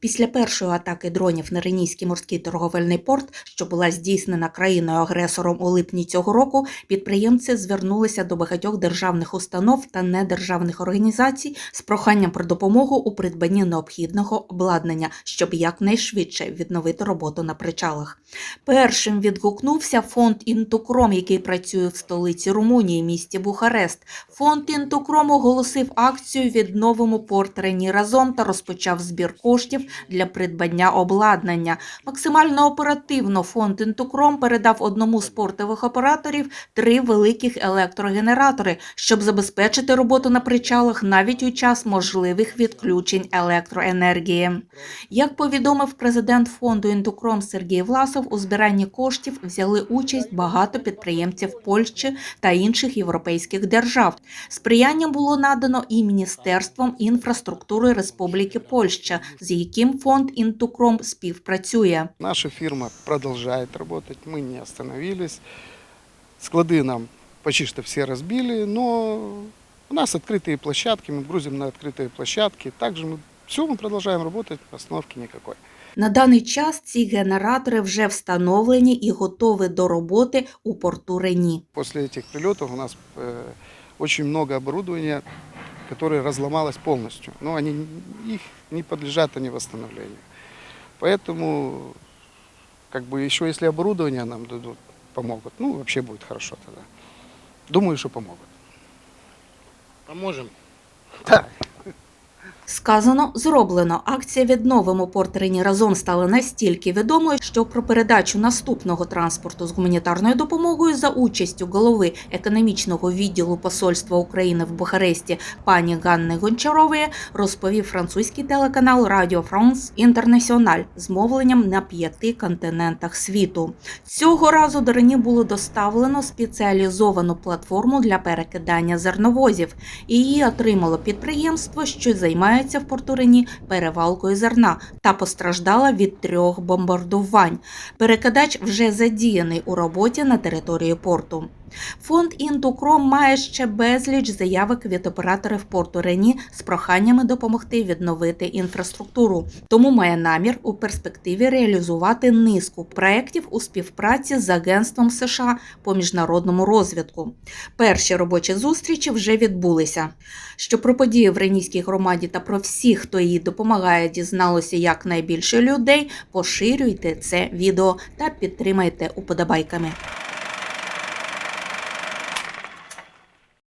Після першої атаки дронів на Ренійський морський торговельний порт, що була здійснена країною-агресором у липні цього року, підприємці звернулися до багатьох державних установ та недержавних організацій з проханням про допомогу у придбанні необхідного обладнання, щоб якнайшвидше відновити роботу на причалах. Першим відгукнувся фонд Інтукром, який працює в столиці Румунії, місті Бухарест. Фонд Інтукром оголосив акцію «Відновимо порт Рені разом та розпочав збір коштів для придбання обладнання. Максимально оперативно фонд Інтукром передав одному з портових операторів три великих електрогенератори, щоб забезпечити роботу на причалах навіть у час можливих відключень електроенергії. Як повідомив президент фонду Інтукром Сергій Власов, у збиранні коштів взяли участь багато підприємців Польщі та інших європейських держав. Сприяння було надано і Міністерством інфраструктури Республіки Польща, з яким фонд Інтукром співпрацює. Наша фирма продолжает работать, мы не остановились. Склады нам почти что все разбили, но у нас открытые площадки, мы грузим на открытые площадки. Также мы все, мы продолжаем работать, остановки никакой. На даний час ці генератори вже встановлені і готові до роботи у порту Рені. После этих прилетов у нас э, очень много оборудования, которое разломалось полностью. Но они, их не подлежат они восстановлению. Поэтому, как бы еще если оборудование нам дадут, помогут, ну вообще будет хорошо тогда. Думаю, что помогут. Поможем. Да. Сказано, зроблено. Акція «Відновимо порт Рені разом стала настільки відомою, що про передачу наступного транспорту з гуманітарною допомогою за участю голови економічного відділу Посольства України в Бухаресті пані Ганни Гончарової розповів французький телеканал Радіо Франс Інтернаціональ з мовленням на п'яти континентах світу. Цього разу до Рені було доставлено спеціалізовану платформу для перекидання зерновозів. Її отримало підприємство, що займається в Портурині перевалкою зерна та постраждала від трьох бомбардувань. Перекидач вже задіяний у роботі на території порту. Фонд Інтукром має ще безліч заявок від операторів порту Рені з проханнями допомогти відновити інфраструктуру. Тому має намір у перспективі реалізувати низку проєктів у співпраці з Агентством США по міжнародному розвитку. Перші робочі зустрічі вже відбулися. Що про події в Ренійській громаді та про всіх, хто їй допомагає, дізналося якнайбільше людей, поширюйте це відео та підтримайте уподобайками.